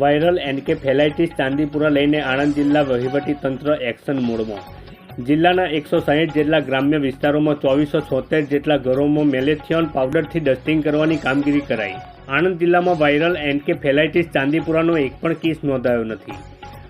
Viral એન્કેફેલાઇટિસ Chandipura લઈને આણંદ જિલ્લા વહીવટી તંત્ર એક્શન મોડમાં. જિલ્લાના એકસો સાહીઠ જેટલા ગ્રામ્ય વિસ્તારોમાં ચોવીસો છોતેર જેટલા ઘરોમાં મેલેથિયોન પાવડરથી ડસ્ટિંગ કરવાની કામગીરી કરાઈ. આણંદ જિલ્લામાં વાયરલ એન્કેફેલાઇટિસ ચાંદીપુરાનો એક પણ કેસ નોંધાયો નથી.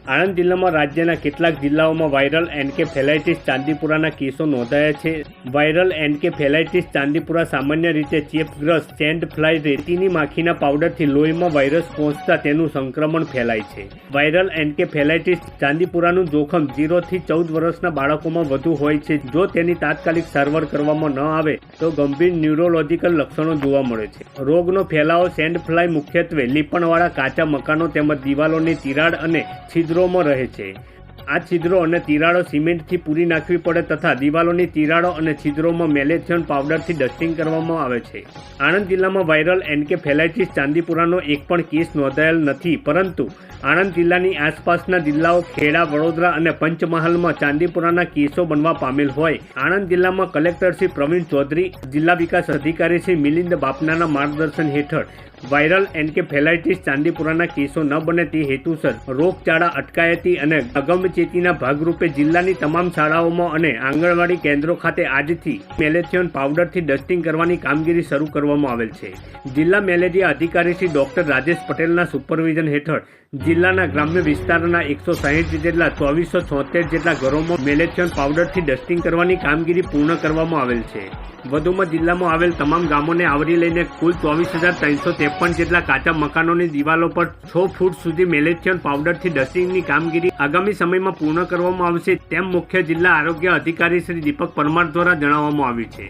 આણંદ જિલ્લામાં રાજ્યના કેટલાક જિલ્લાઓમાં વાયરલ એન્કેફેલાઇટિસ ચાંદીપુરાના કેસો નોંધાયા છે. વાયરલ એન્કેફેલાઇટિસ ચાંદીપુરા સામાન્ય રીતે ચેપગ્રસ્ત સેન્ડ ફ્લાય રેતીની માખીના પાવડરથી લોહીમાં વાયરસ પહોંચતા તેનું સંક્રમણ ફેલાય છે. વાયરલ એન્કેફેલાઇટિસ ચાંદીપુરાનું જોખમ ઝીરોથી ચૌદ વર્ષના બાળકોમાં વધુ હોય છે. જો તેની તાત્કાલિક સારવાર કરવામાં ન આવે, તો ગંભીર ન્યુરોલોજીકલ લક્ષણો જોવા મળે છે. રોગનો ફેલાવો સેન્ડ ફ્લાય મુખ્યત્વે લીપણવાળા કાચા મકાનો તેમજ દિવાલોની તિરાડ અને છિદ્રોમાં રહે છે. આ છિદ્રો અને તિરાડો સિમેન્ટથી પૂરી નાખવી પડે તથા દિવાલોની તિરાડો અને છિદ્રોમાં મેલેથિયોન પાવડરથી ડસ્ટિંગ કરવામાં આવે છે. આણંદ જિલ્લામાં વાયરલ એન્કેફેલાઇટિસ ચાંદીપુરાનો એક પણ કેસ નોંધાયેલ નથી, પરંતુ આણંદ જિલ્લાની આસપાસના જિલ્લાઓ ખેડા, વડોદરા અને પંચમહાલમાં ચાંદીપુરાના કેસો બનવા પામેલ હોય. આણંદ જિલ્લામાં કલેક્ટર શ્રી પ્રવીણ ચૌધરી, જિલ્લા વિકાસ અધિકારી શ્રી મિલિંદ બાપનાના માર્ગદર્શન હેઠળ વાયરલ એન્કેફેલાઇટિસ ચાંદીપુરાના કેસો ન બને તે હેતુસર રોગચાળા અટકાયતી અને અગમચેતીના ભાગરૂપે જિલ્લાની તમામ શાળાઓમાં અને આંગણવાડી કેન્દ્રો ખાતે આજથી મેલેથિયોન પાવડરથી ડસ્ટિંગ કરવાની કામગીરી શરૂ કરવામાં આવેલ છે. જિલ્લા મેલેરિયા અધિકારી શ્રી ડોક્ટર રાજેશ પટેલના સુપરવિઝન હેઠળ જિલ્લાના ગ્રામ્ય વિસ્તારના એકસો સાહીઠ જેટલા ચોવીસો છોતેર જેટલા ઘરોમાં મેલેથિયોન પાવડરથી ડસ્ટિંગ કરવાની કામગીરી પૂર્ણ કરવામાં આવેલ છે. વધુમાં જિલ્લામાં આવેલ તમામ ગામોને આવરી લઈને કુલ ચોવીસ હજાર ત્રણસો ત્રેપન જેટલા કાચા મકાનોની દિવાલો પર છ ફૂટ સુધી મેલેથિયન પાવડરથી ડસ્ટિંગની કામગીરી આગામી સમયમાં પૂર્ણ કરવામાં આવશે, તેમ મુખ્ય જિલ્લા આરોગ્ય અધિકારી શ્રી દીપક પરમાર દ્વારા જણાવવામાં આવ્યું છે.